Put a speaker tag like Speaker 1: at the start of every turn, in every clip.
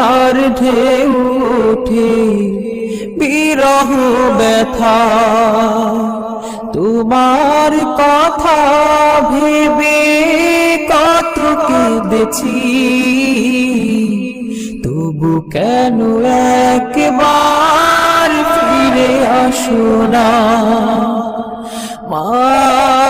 Speaker 1: কান্নার ঢেউ উঠে, বিরহ ব্যথা। তোমার কথা ভেবে কত কেঁদেছি। তবু কেন একবার ফিরে আসো না? মা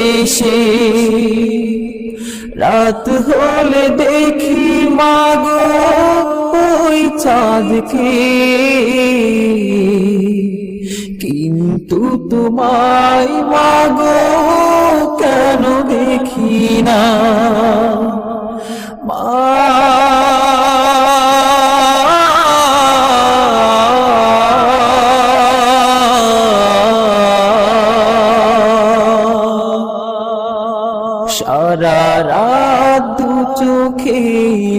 Speaker 1: বেশে। রাত হলে দেখি মাগো ওই চাঁদকে। কিন্তু তোমায় মাগো কেন দেখি না? মা সারা রাত দু চোখে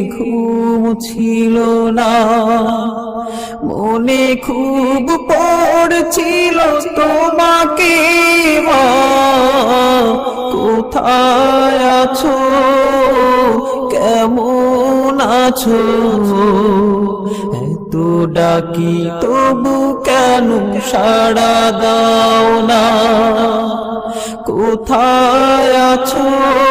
Speaker 1: ঘুম ছিল না। মনে খুব পড়ছিল তোমাকে কোথায় আছো? কেমন আছো? এত ডাকি তবু কেন সাড়া দাও না? কোথায় আছো?